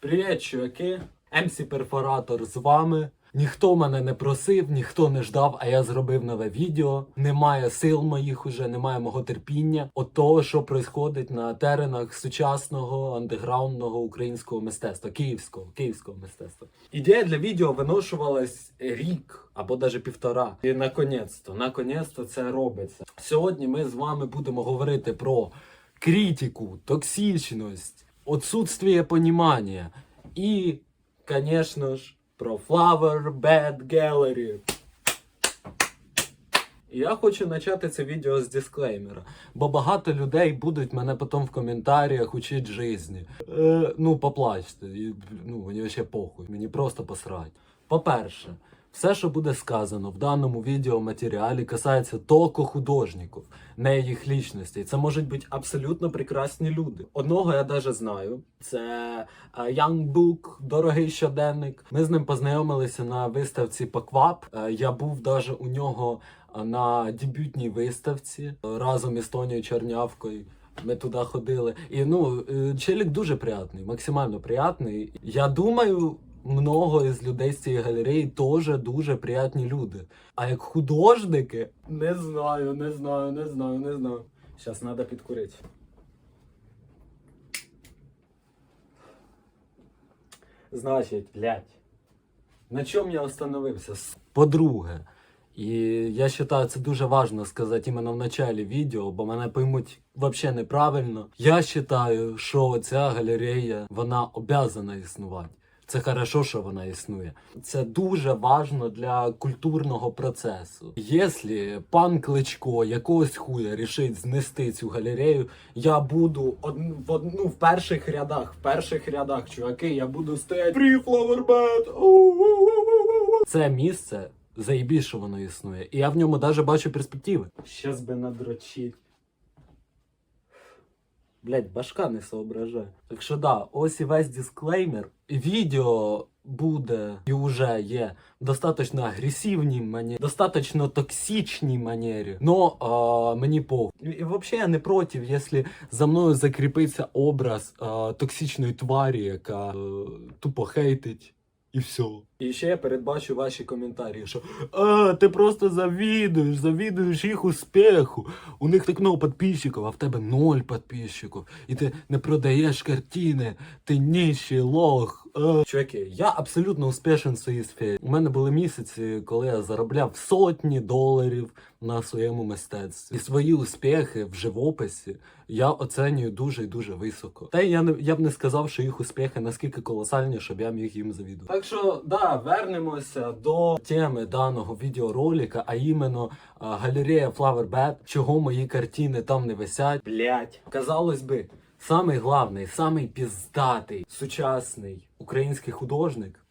Привіт, чуваки! МС Перфоратор з вами. Ніхто мене не просив, ніхто не ждав, а я зробив нове відео. Немає сил моїх уже, немає мого терпіння. От того, що відбувається на теренах сучасного андеграундного українського мистецтва, київського, київського мистецтва. Ідея для відео виношувалась рік або навіть півтора. І наконець-то, наконець-то це робиться. Сьогодні ми з вами будемо говорити про критику, токсичність, отсутствие понимания і, конечно ж, про Flower Bad Gallery. Я хочу почати це відео з дисклеймера, бо багато людей будуть мене потім в коментарях учить житті. Е, ну, поплачте, ну, мені вообще похуй, мені просто посрать. По-перше, все, що буде сказано в даному відеоматеріалі, касається тільки художників, не їх лічностей. Це можуть бути абсолютно прекрасні люди. Одного я навіть знаю. Це е, Young Book, дорогий щоденник. Ми з ним познайомилися на виставці Поквап. Е, Я був навіть у нього е, на дебютній виставці разом із Тонією Чернявкою. Ми туди ходили. І ну, челік дуже приятний, максимально приятний. Я думаю, много із людей з цієї галереї теж дуже приятні люди. А як художники, не знаю, не знаю, не знаю, не знаю. Зараз треба підкурити. Значить, блядь, на чому я остановився? По-друге, і я вважаю, це дуже важливо сказати іменно в началі відео, бо мене поймуть взагалі неправильно. Я вважаю, що ця галерея вона обязана існувати. Це хорошо, що вона існує. Це дуже важно для культурного процесу. Якщо пан Кличко якогось хуя рішить знести цю галерею, я буду од... в, од... ну, в перших рядах, в перших рядах, чуваки, я буду стояти Free Flower! Це місце заєбі, що воно існує. І я в ньому навіть бачу перспективи. Щас би надрочить. Блять, башка не соображає. Так що да, ось і весь дисклеймер. Відео буде і вже є в достатньо агресивній манері, достатньо токсичній манері. Но а, мені похуй. І, і взагалі я не проти, якщо за мною закріпиться образ а, токсичної тварі, яка е, тупо хейтить. І все. І ще я передбачу ваші коментарі, що а, ти просто завідуєш, завідуєш їх успіху. У них так много підписчиків, а в тебе ноль підписчиків. І ти не продаєш картини, ти нищий лох. А. Чуваки, я абсолютно успішен в своїй сфері. У мене були місяці, коли я заробляв сотні доларів на своєму мистецтві. І свої успіхи в живописі я оцінюю дуже і дуже високо. Та я не я б не сказав, що їх успіхи наскільки колосальні, щоб я міг їм завідувати. Так що да, вернемося до теми даного відеоролика, а іменно а, галерея Flower Bed, чого мої картини там не висять. Блять, казалось би. Самий главний, самий піздатий сучасний український художник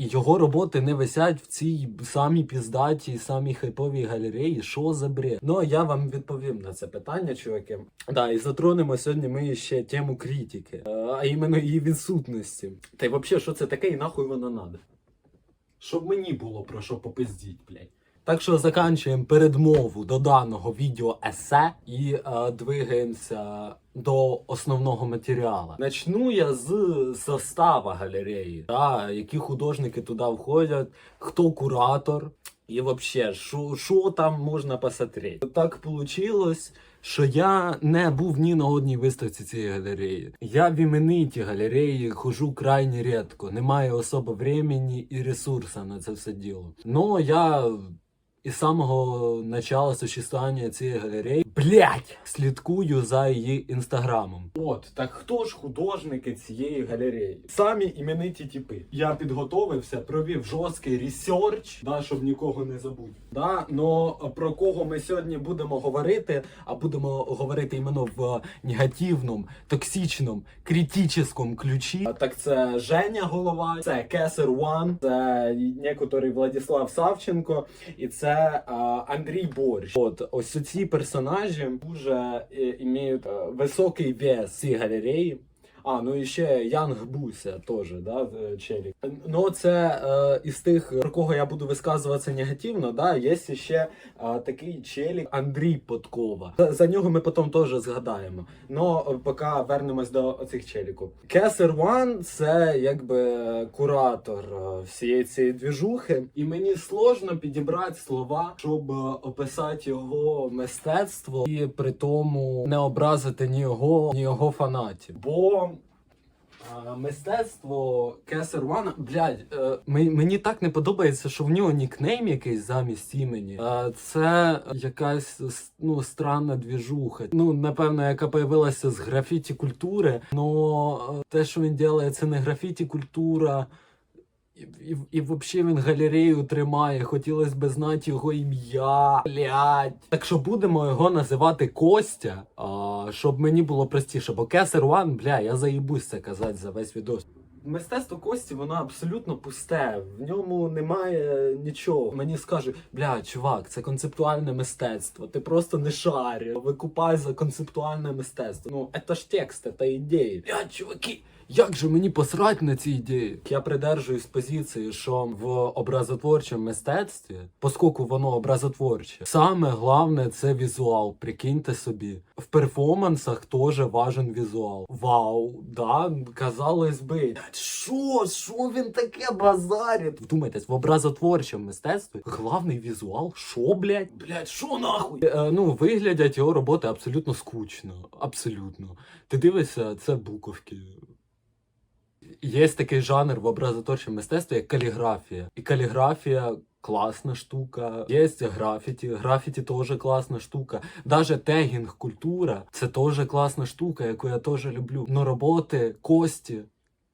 і його роботи не висять в цій самій піздатій, самій хайповій галереї. Що за бред? Ну я вам відповім на це питання, чуваки. Да, і затронемо сьогодні ми ще тему критики, е, а іменно її відсутності. Та й взагалі, що це таке і нахуй воно надо? Щоб мені було про що попиздіть, блядь. Так що заканчуємо передмову до даного відео есе і е, двигаємося до основного матеріалу. Начну я з состава галереї, та, які художники туди входять, хто куратор. І взагалі, що, там можна посмотрети? Так вийшло, що я не був ні на одній виставці цієї галереї. Я в іменитій галереї хожу крайне рідко. Немає особо времени і ресурсу на це все діло. Ну я із самого начала существування цієї галереї, блять, слідкую за її інстаграмом. От, так хто ж художники цієї галереї? Самі імениті типи. Я підготовився, провів жорсткий ресерч, да, щоб нікого не забути. Да, но про кого ми сьогодні будемо говорити, а будемо говорити іменно в негативному, токсичному, критичному ключі. Так це Женя Голова, це Кесер Ван, це некоторий Владислав Савченко, і це а, Андрій Борщ. От ось ці персонажі дуже е, іміють е, високий вес цієї галереї. А, ну і ще Янг Буся теж, да, е, челік. Ну, це е, із тих, про кого я буду висказуватися негативно, да, є ще е, такий челік Андрій Подкова. За, за нього ми потім теж згадаємо. Е, поки вернемось до цих челіків. Кесер One це якби куратор е, всієї цієї двіжухи. І мені сложно підібрати слова, щоб е, описати його мистецтво і при тому не образити ні його, ні його фанатів. Бо Мистецтво Кесер Ван, блядь, е, мені так не подобається, що в нього нікнейм якийсь замість імені. Е, це якась ну, странна двіжуха. Ну, напевно, яка появилася з графіті культури. Но е, те, що він робить, це не графіті культура. І, і, взагалі він галерею тримає. Хотілося б знати його ім'я. Блядь. Так що будемо його називати Костя, а, щоб мені було простіше. Бо Кесер One, бля, я заїбусь це казати за весь відос. Мистецтво Кості, воно абсолютно пусте. В ньому немає нічого. Мені скажуть, бля, чувак, це концептуальне мистецтво. Ти просто не шариш. Викупай за концептуальне мистецтво. Ну, це ж текст, це ідеї. Бля, чуваки. Як же мені посрать на ці ідеї? Я придержуюсь позиції, що в образотворчому мистецтві, поскольку воно образотворче, саме головне це візуал. Прикиньте собі. В перформансах теж важен візуал. Вау, да, казалось би. Що, що він таке базарить? Вдумайтесь, в образотворчому мистецтві головний візуал, що, блядь? Блядь, що нахуй? Е, ну, виглядять його роботи абсолютно скучно. Абсолютно. Ти дивишся, це буковки. Є такий жанр в образотворчому мистецтві, як каліграфія. І каліграфія класна штука. Є графіті. Графіті теж класна штука. Даже тегінг культура це теж класна штука, яку я теж люблю. Но роботи Кості.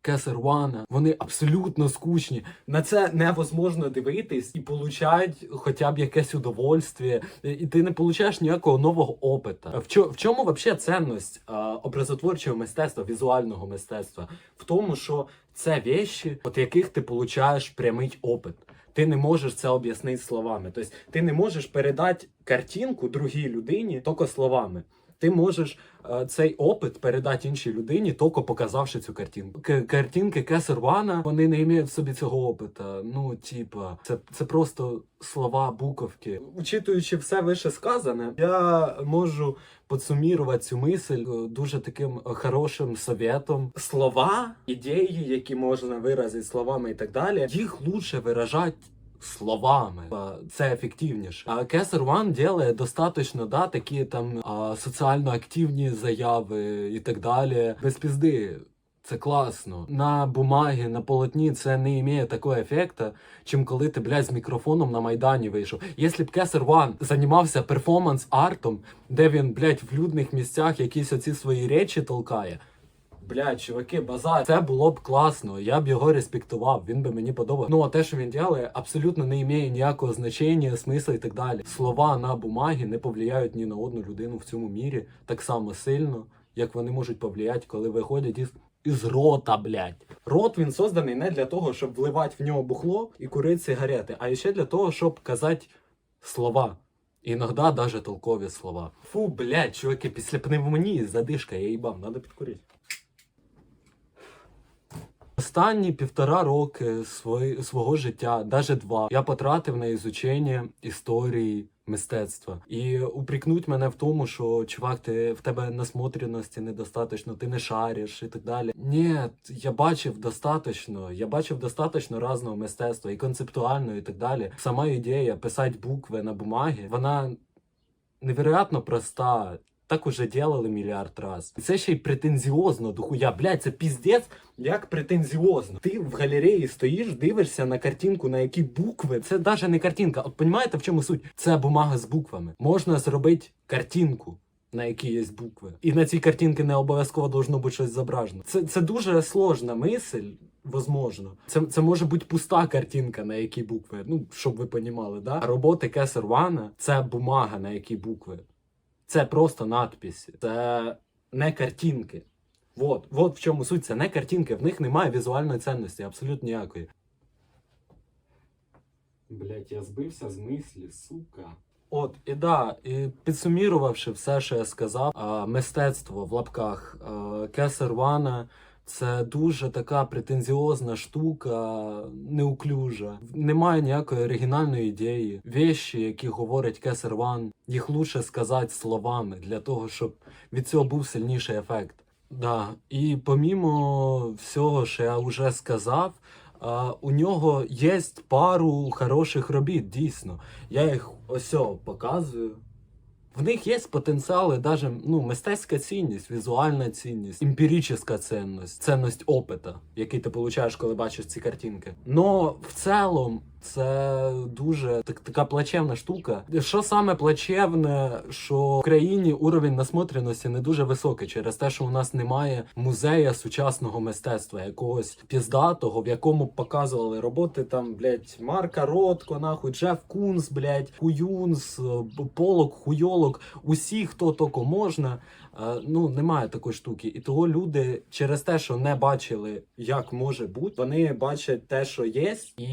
Кесер Вана, вони абсолютно скучні. На це невозможно дивитись і получать хоча б якесь удовольствие. І ти не получаєш ніякого нового опита. В, чо, в чому взагалі цінність а, образотворчого мистецтва, візуального мистецтва? В тому, що це вещі, от яких ти получаєш прямий опит. Ти не можеш це об'яснити словами. Тобто ти не можеш передати картинку другій людині тільки словами. Ти можеш е, цей опит передати іншій людині, тільки показавши цю картинку. К- картинки Кесер Вана, вони не мають в собі цього опита. Ну, типа, це, це просто слова, буковки. Учитуючи все вище сказане, я можу підсумірувати цю мисль е, дуже таким хорошим советом. Слова, ідеї, які можна виразити словами і так далі, їх лучше виражати словами. Це ефективніше. А Кесер One делает достаточно, да, такі там соціально активні заяви і так далі. Без пізди. Це класно. На бумагі, на полотні це не має такого ефекту, чим коли ти, блядь, з мікрофоном на Майдані вийшов. Якщо б Кесер Ван займався перформанс-артом, де він, блядь, в людних місцях якісь оці свої речі толкає. Блядь, чуваки, базар, це було б класно. Я б його респектував, він би мені подобав. Ну а те, що він робить, абсолютно не має ніякого значення, смисла і так далі. Слова на бумагі не повлияють ні на одну людину в цьому мірі так само сильно, як вони можуть повлияти, коли виходять із. Із рота, блядь. Рот він созданий не для того, щоб вливати в нього бухло і курити сигарети, а ще для того, щоб казати слова. Іноді навіть толкові слова. Фу, блядь, чуваки, після пневмонії задишка, я їбав, надо підкурити. Останні півтора роки свого життя, навіть два, я потратив на ізучення історії мистецтва. І упрекнуть мене в тому, що чувак, ти в тебе насмотреності недостатньо, ти не шариш і так далі. Ні, я бачив достатньо. Я бачив достатньо різного мистецтва і концептуального, і так далі. Сама ідея писати букви на бумагі, вона невероятно проста. Так уже делали мільярд раз. І це ще й претензіозно до хуя. Блядь, це піздець, як претензіозно. Ти в галереї стоїш, дивишся на картинку, на які букви. Це навіть не картинка. От понімаєте, в чому суть? Це бумага з буквами. Можна зробити картинку. На які є букви, і на цій картинці не обов'язково должно бути щось зображено. Це, це дуже сложна мисль, возможно. Це, це може бути пуста картинка, на які букви. Ну, щоб ви понімали, да? А роботи Кесер Вана це бумага, на які букви. Це просто надписи, це не картинки. От, от в чому суть. Це не картинки, в них немає візуальної цінності, абсолютно ніякої. Блять, я збився з мислі, сука. От, і да, і підсумірувавши все, що я сказав, а, мистецтво в лапках Кесервана. Це дуже така претензіозна штука, неуклюжа. Немає ніякої оригінальної ідеї. Вещі, які говорить Кесар Ван, їх лучше сказати словами для того, щоб від цього був сильніший ефект. Да. І помімо всього, що я вже сказав, у нього є пару хороших робіт, дійсно. Я їх ось показую. В них є потенціали, даже ну, мистецька цінність, візуальна цінність, емпірична цінність, цінність опита, який ти получаєш, коли бачиш ці картинки. Но в цілому це дуже так, така плачевна штука. Що саме плачевне, що в країні уровень насмотреності не дуже високий через те, що у нас немає музея сучасного мистецтва, якогось піздатого, в якому показували роботи там, блядь, Марка Ротко, нахуй, Джеф Кунс, блядь, Хуюнс, Полок, Хуйолок, усі, хто тільки можна. Е, Ну, немає такої штуки. І того люди через те, що не бачили, як може бути, вони бачать те, що є, і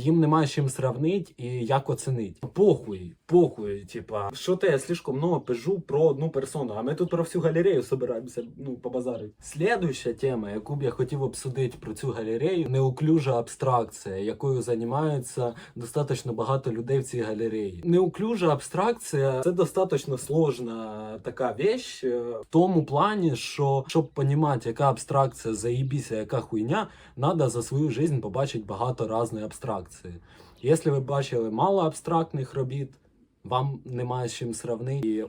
їм немає чим сравнити і як оцінити. Похуй, похуй, типа, що те я слишком много пижу про одну персону, а ми тут про всю галерею собираємося ну, побазарити. Слідуюча тема, яку б я хотів обсудити про цю галерею, неуклюжа абстракція, якою займаються достатньо багато людей в цій галереї. Неуклюжа абстракція це достатньо сложна така вещь. В тому плані, що щоб понімати, яка абстракція заїбіся, яка хуйня, треба за свою жизнь побачити багато різної абстракції. Якщо ви бачили мало абстрактних робіт, вам немає з чим сравнити і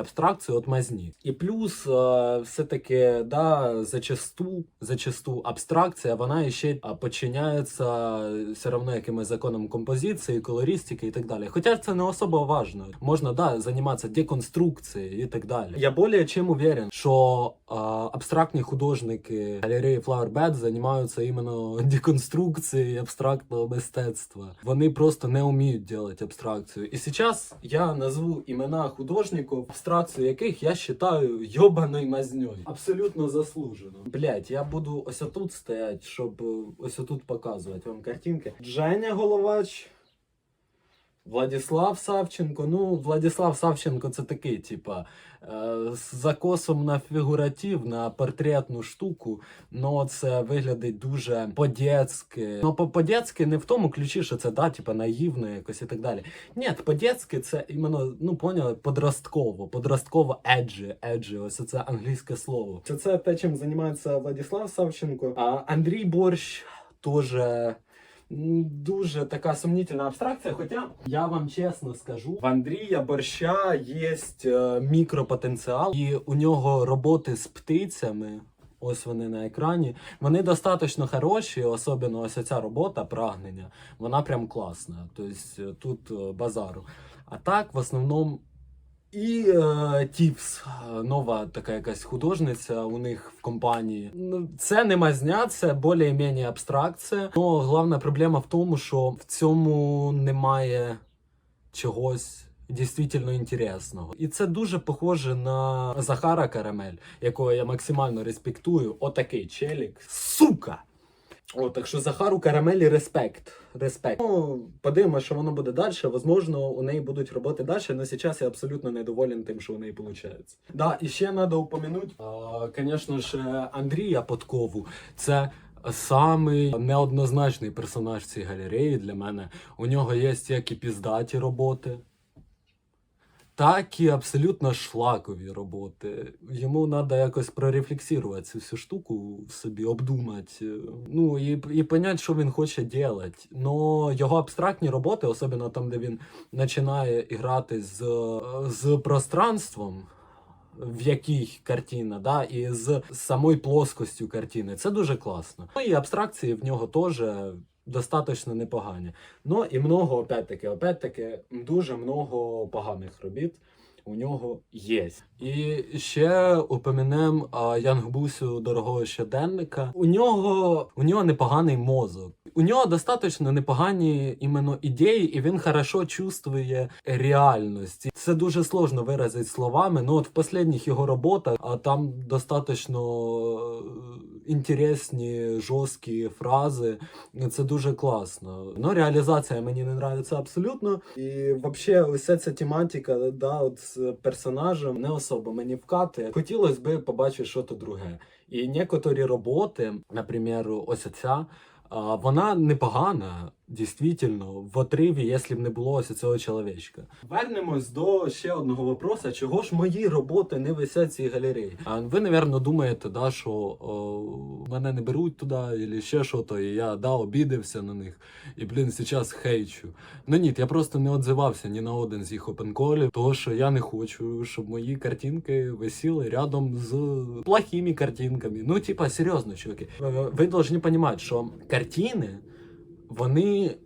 абстракцію від мазні. І плюс, е, все-таки, да, зачасту, зачасту абстракція, вона ще е, подчиняється все одно якимось законам композиції, колористики і так далі. Хоча це не особо важно. Можна, да, займатися деконструкцією і так далі. Я більше чим уверен, що е, абстрактні художники галереї Flower Bed займаються іменно деконструкцією абстрактного мистецтва. Вони просто не вміють робити абстракцію. І я назву імена художників, абстракцію яких я вважаю йобаною мазньою. Абсолютно заслужено. Блять, я буду ось отут стоять, щоб е, ось отут показувати вам картинки. Женя Головач. Владислав Савченко. Ну, Владислав Савченко це такий, типа, е, з закосом на фігуратив, на портретну штуку. Ну, це виглядить дуже по-дєцьки. Ну, по- по-дєцьки не в тому ключі, що це да, типа, наївно якось і так далі. Ні, по-дєцьки це іменно, ну, поняли, подростково, подростково еджі, еджі, ось це англійське слово. Це, це те, чим займається Владислав Савченко. А Андрій Борщ теж. Дуже така сумнітельна абстракція. Хоча я вам чесно скажу, в Андрія Борща є е, мікропотенціал, і у нього роботи з птицями. Ось вони на екрані. Вони достатньо хороші, особливо ось ця робота прагнення. Вона прям класна. Тобто е, тут е, базару. А так, в основному. І е, Тіпс, нова така якась художниця у них в компанії. Ну, це не мазня, це більш-менш абстракція. Но головна проблема в тому, що в цьому немає чогось дійсно інтересного. І це дуже похоже на Захара Карамель, якого я максимально респектую. Отакий челік. Сука! О, так що Захару Карамелі респект. Респект. Ну, подивимося, що воно буде далі. Возможно, у неї будуть роботи далі, але зараз я абсолютно недоволен тим, що у неї виходить. Да, і ще треба упомянути, звісно ж, Андрія Подкову. Це самий неоднозначний персонаж цієї галереї для мене. У нього є як і піздаті роботи. Так і абсолютно шлакові роботи. Йому треба якось прорефлексувати цю всю штуку в собі, обдумати. Ну і, і понять, що він хоче робити. Но його абстрактні роботи, особливо там, де він починає грати з, з пространством. В якій картина, да, і з самою плоскостю картини. Це дуже класно. Ну і абстракції в нього теж достатньо непогані. Ну і много, опять-таки, опять-таки, дуже много поганих робіт у нього є. І ще упомянем а, Янгбусю дорогого щоденника. У нього у нього непоганий мозок. У нього достатньо непогані іменно ідеї, і він хорошо чувствує реальність. Це дуже сложно виразити словами. Ну от в останніх його роботах а там достатньо інтересні, жорсткі фрази. Це дуже класно. Ну, реалізація мені не нравиться абсолютно. І взагалі, уся ця тематика, да, от з персонажем не особо мені вкати. Хотілося б побачити щось друге. І некоторі роботи, наприклад, ось ця. Вона непогана, дійсно, в отриві, якщо б не було ось цього чоловічка. Вернемось до ще одного вопроса: чого ж мої роботи не висять в цій галереї? А ви, напевно, думаєте, да, що о, мене не беруть туди, або ще що то, і я да, обідався на них. І, блін, зараз хейчу. Ну ні, я просто не відзивався ні на один з їх опенколів, тому що я не хочу, щоб мої картинки висіли рядом з плохими картинками. Ну, типа, серйозно, чуваки. Ви- Ви повинні розуміти, що картини, вони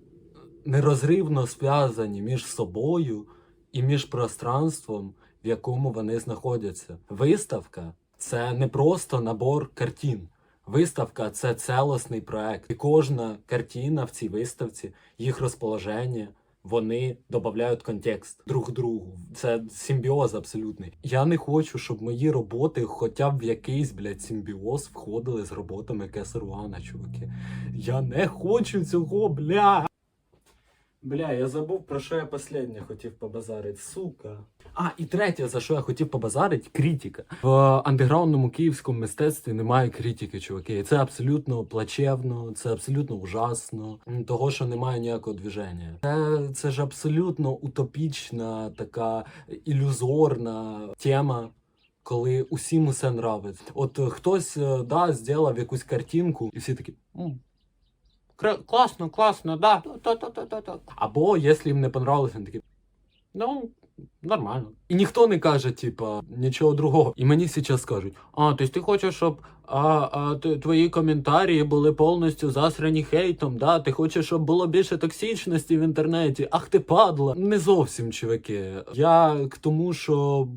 нерозривно зв'язані між собою і між пространством, в якому вони знаходяться. Виставка це не просто набор картин. Виставка це целосний проект. І кожна картина в цій виставці, їх розположення, вони додають контекст друг другу. Це симбіоз абсолютний. Я не хочу, щоб мої роботи, хоча б в якийсь блядь, симбіоз входили з роботами Кесаруана, чуваки. Я не хочу цього, бля. Бля, я забув про що я останнє хотів побазарити, сука. А, і третє, за що я хотів побазарити, критика. В андеграундному київському мистецтві немає критики, чуваки. Це абсолютно плачевно, це абсолютно ужасно. Того, що немає ніякого движення. Це, це ж абсолютно утопічна, така ілюзорна тема. Коли усім усе нравиться. От е, хтось е, да, зробив якусь картинку, і всі такі. «М, Кра- класно, класно, да. та-та-та-та-та». Або якщо їм не понравилось, вони такі. Ну, нормально. І ніхто не каже, типа, нічого другого. І мені зараз кажуть: а, тобто ти хочеш, щоб а, а, твої коментарі були повністю засрані хейтом, да? Ти хочеш, щоб було більше токсичності в інтернеті. Ах ти падла. Не зовсім, чуваки. Я к тому, щоб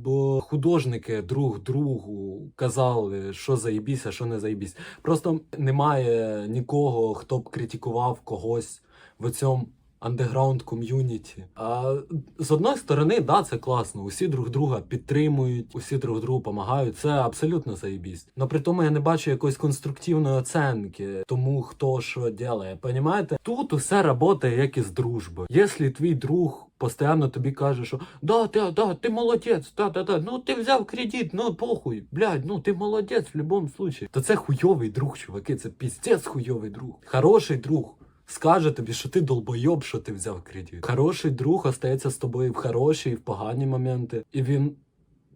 художники друг другу казали, що заїбісь, а що не заїбісь. Просто немає нікого, хто б критикував когось в цьому андеграунд ком'юніті. А з одної сторони, да, це класно. Усі друг друга підтримують, усі друг другу допомагають. Це абсолютно заєбість. Но при тому я не бачу якоїсь конструктивної оценки тому, хто що ділає. Понімаєте? Тут усе працює як із дружби. Якщо твій друг. Постійно тобі каже, що да, да, да, ти молодець, да, да, да, ну ти взяв кредит, ну похуй, блядь, ну ти молодець в будь-якому случаї. То це хуйовий друг, чуваки, це піздець хуйовий друг. Хороший друг скаже тобі, що ти долбойоб, що ти взяв кредит. Хороший друг остається з тобою в хороші і в погані моменти, і він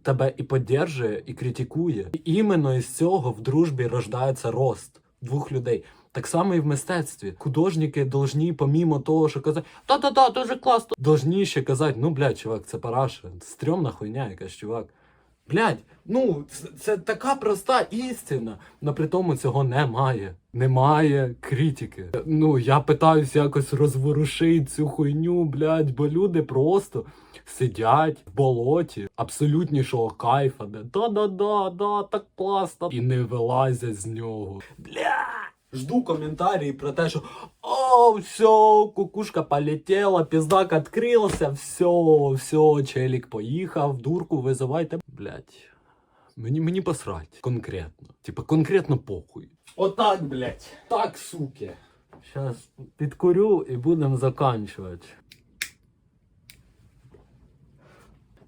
тебе і підтримує, і критикує. І іменно із цього в дружбі рождається рост двох людей. Так само і в мистецтві. Художники должні, помімо того, що казати, та-та-та, дуже класно. Должні ще казати, ну блядь, чувак, це параша. Стрьомна хуйня якась, чувак. Блядь, ну це, це така проста істина. Но при тому цього немає. Немає критики. Ну я питаюсь якось розворушити цю хуйню, блядь, бо люди просто сидять в болоті абсолютнішого кайфа, де да-да-да, да, так класно, і не вилазять з нього. Бля! Жду коментарі про те, що о, все, кукушка полетела, піздак відкрився, все, все, челік поїхав, дурку визивайте. Блять. Мені, мені посрать. Конкретно. Типа конкретно похуй. Отак, блять. Так, суки. Сейчас підкурю і будемо заканчувати.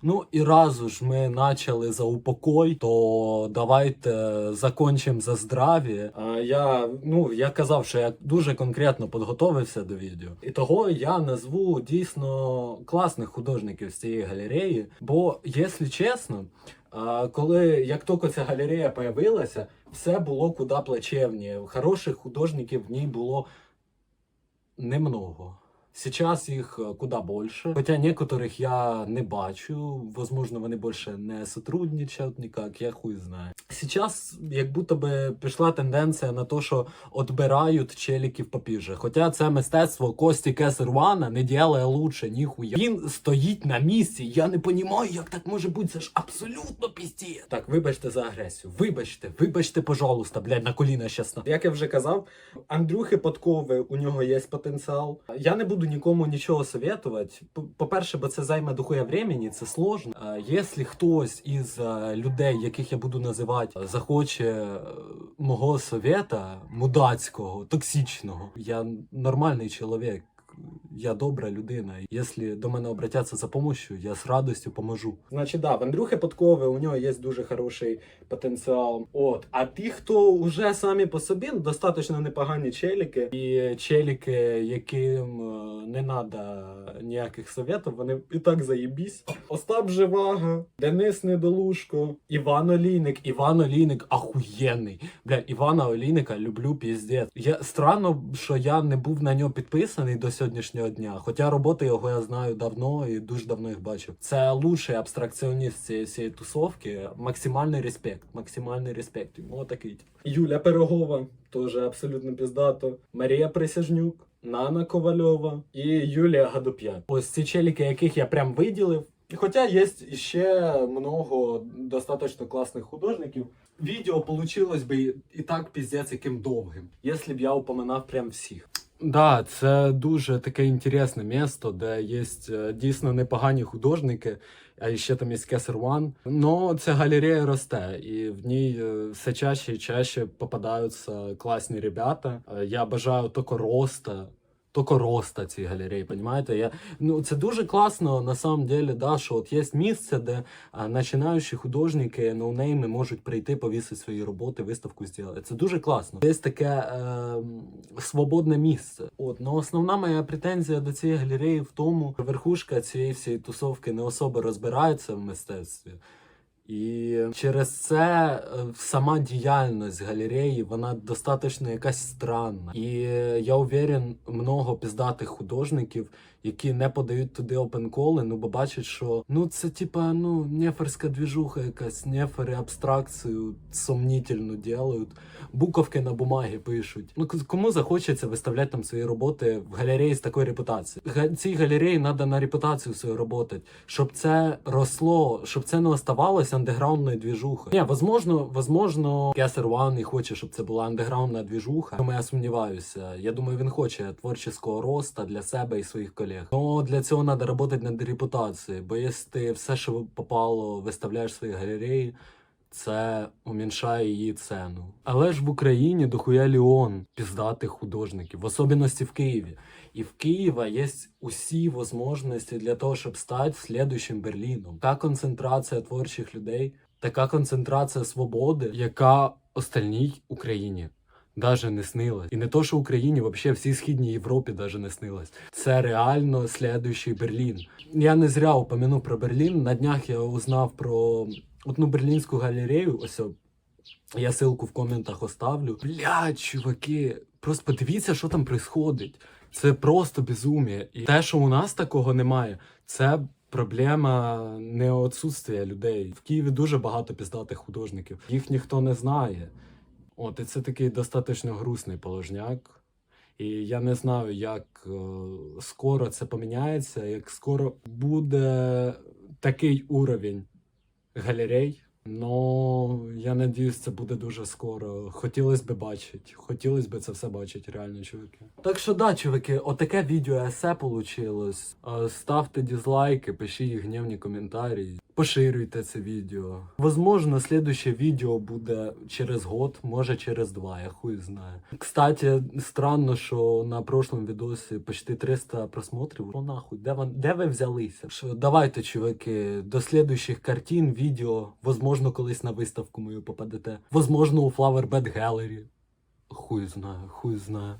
Ну і разу ж ми почали за упокой, то давайте закончимо за здраві. А я ну я казав, що я дуже конкретно підготовився до відео. І того я назву дійсно класних художників з цієї галереї. Бо, якщо чесно, коли як тільки ця галерея появилася, все було куди плачевніше. Хороших художників в ній було немного. Сейчас їх е, куда більше. Хоча некоторих я не бачу. Возможно, вони більше не сотрудничають ніяк, я хуй знаю. Сейчас як будто би пішла тенденція на те, що відбирають челіків попіже. Хоча це мистецтво Кості Кесервана не ділає лучше, ніхуя. Він стоїть на місці. Я не розумію, як так може бути. Це ж абсолютно пізді. Так, вибачте за агресію. Вибачте, вибачте, пожалуйста, блядь, на коліна щасно. Як я вже казав, Андрюхи Подкови у нього є потенціал. Я не буду нікому нічого советувати. По-перше, бо це займе дохуя времени, це сложно. Якщо хтось із е, людей, яких я буду називати їбать, захоче е, мого совєта мудацького, токсичного. Я нормальний чоловік. Я добра людина. Якщо до мене обратяться за допомогою, я з радістю поможу. Значить, да, в Андрюхи Подкови у нього є дуже хороший потенціал. От, а ті, хто вже самі по собі, достатньо непогані челіки, і челіки, яким е, не треба ніяких советів, вони і так заєбісь. Остап Живага, Денис Недолушко, Іван Олійник. Іван Олійник ахуєнний. Бля, Івана Олійника люблю піздець. Я странно, що я не був на нього підписаний до сьогоднішнього дня. Хоча роботи його я знаю давно і дуже давно їх бачив. Це лучший абстракціоніст цієї всієї тусовки. Максимальний респект. Максимальний респект. Йому такий. Юля Пирогова, теж абсолютно піздато. Марія Присяжнюк. Нана Ковальова і Юлія Гадоп'ят. Ось ці челіки, яких я прям виділив. Хоча є ще много достатньо класних художників. Відео получилось би і так піздець яким довгим, якщо б я упоминав прям всіх. Да, це дуже таке інтересне місто, де є е, дійсно непогані художники, а ще там є Кесар Ван. Но ця галерея росте, і в ній е, все чаще і чаще попадаються класні ребята. Е, Я бажаю тільки роста. Тільки роста цій галереї, понімаєте? Я, ну, це дуже класно, на самом деле, да, що от є місце, де а, починаючі художники, ноунейми можуть прийти, повісити свої роботи, виставку зробити. Це дуже класно. Є таке е, свободне місце. От, ну, основна моя претензія до цієї галереї в тому, що верхушка цієї всієї тусовки не особо розбирається в мистецтві. І через це е, сама діяльність галереї вона достатньо якась странна. І я уверен, много піздатих художників, які не подають туди опенколи, ну бо бачать, що ну це типа ну неферська двіжуха, якась нефери абстракцію сомнітельну ділають, буковки на бумагі пишуть. Ну кому захочеться виставляти там свої роботи в галереї з такою репутацією? Га- Цій галереї треба на репутацію свою роботи, щоб це росло, щоб це не оставалося андеграундною двіжухою. Ні, возможно, возможно, Кесер Ван і хоче, щоб це була андеграундна двіжуха. Тому я сумніваюся. Я думаю, він хоче творчого росту для себе і своїх колег. Но для цього треба працювати над репутацією, бо якщо ти все, що попало, виставляєш в свої галереї. Це уміншає її ціну. Але ж в Україні дохуя ліон піздатих художників, в особливості в Києві. І в Києва є усі можливості для того, щоб стати слідуючим Берліном. Така концентрація творчих людей, така концентрація свободи, яка остальній Україні даже не снилась. І не то, що Україні, взагалі всій східній Європі даже не снилась. Це реально слідуючий Берлін. Я не зря упомянув про Берлін. На днях я узнав про одну берлінську галерею. Ось я ссылку в коментах оставлю. Блядь, чуваки, просто подивіться, що там происходить. Це просто безумие. І те, що у нас такого немає, це проблема не отсутствия людей. В Києві дуже багато піздатих художників. Їх ніхто не знає. От, і це такий достатньо грустний положняк. І я не знаю, як е, скоро це поміняється, як скоро буде такий уровень галерей. Ну, я надіюсь, це буде дуже скоро. Хотілося б бачити. Хотілося б це все бачити, реально, чуваки. Так що да, чуваки, отаке відео есе получилось. Е, Ставте дізлайки, пишіть гнівні коментарі, поширюйте це відео. Возможно, слідуще відео буде через год, може через два, я хуй знаю. Кстати, странно, що на прошлому відосі почти 300 просмотрів. О нахуй, де, вон, де ви взялися? Що, давайте, чуваки, до слідуючих картин, відео. Возможно, колись на виставку мою попадете. Возможно, у Flower Bed Gallery. Хуй знаю, хуй знаю.